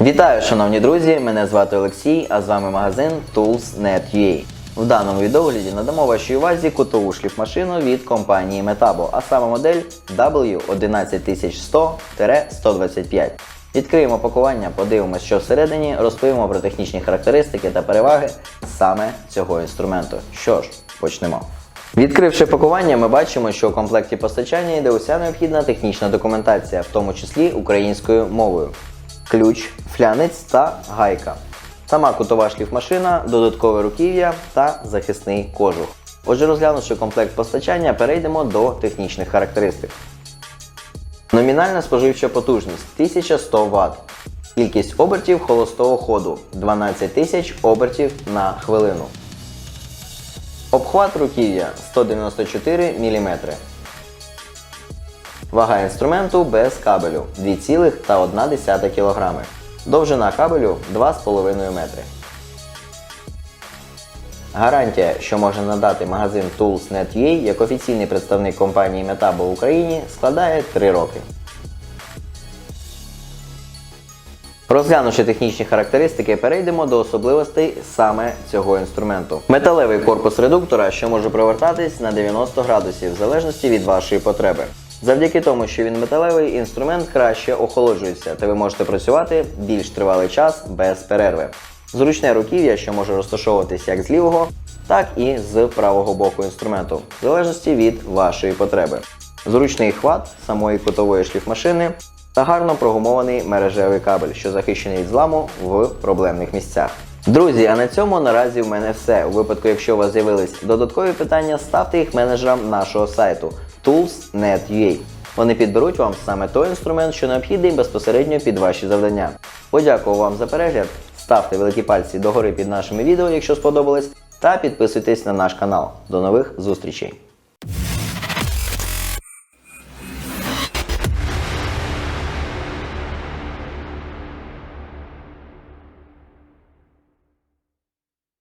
Вітаю, шановні друзі! Мене звати Олексій, а з вами магазин Tools.net.ua. В даному відеогляді надамо вашій увазі кутову шліфмашину від компанії Metabo, а саме модель W11100-125. Відкриємо пакування, подивимося, що всередині, розповімо про технічні характеристики та переваги саме цього інструменту. Що ж, почнемо. Відкривши пакування, ми бачимо, що у комплекті постачання йде уся необхідна технічна документація, в тому числі українською мовою. Ключ, флянець та гайка. Сама кутова шліфмашина, додаткове руків'я та захисний кожух. Отже, розглянувши комплект постачання, перейдемо до технічних характеристик. Номінальна споживча потужність 1100 Вт. Кількість обертів холостого ходу 12 тисяч обертів на хвилину. Обхват руків'я 194 мм. Вага інструменту без кабелю 2,1 кг. Довжина кабелю 2,5 метри. Гарантія, що може надати магазин Tools.net.ua як офіційний представник компанії Metabo в Україні, складає 3 роки. Розглянувши технічні характеристики, перейдемо до особливостей саме цього інструменту. Металевий корпус редуктора, що може провертатись на 90 градусів в залежності від вашої потреби. Завдяки тому, що він металевий, інструмент краще охолоджується, та ви можете працювати більш тривалий час без перерви. Зручне руків'я, що може розташовуватись як з лівого, так і з правого боку інструменту, в залежності від вашої потреби. Зручний хват самої кутової шліфмашини та гарно прогумований мережевий кабель, що захищений від зламу в проблемних місцях. Друзі, а на цьому наразі в мене все. У випадку, якщо у вас з'явились додаткові питання, ставте їх менеджерам нашого сайту tools.net.ua. Вони підберуть вам саме той інструмент, що необхідний безпосередньо під ваші завдання. Подякую вам за перегляд. Ставте великі пальці догори під нашими відео, якщо сподобалось, та підписуйтесь на наш канал. До нових зустрічей!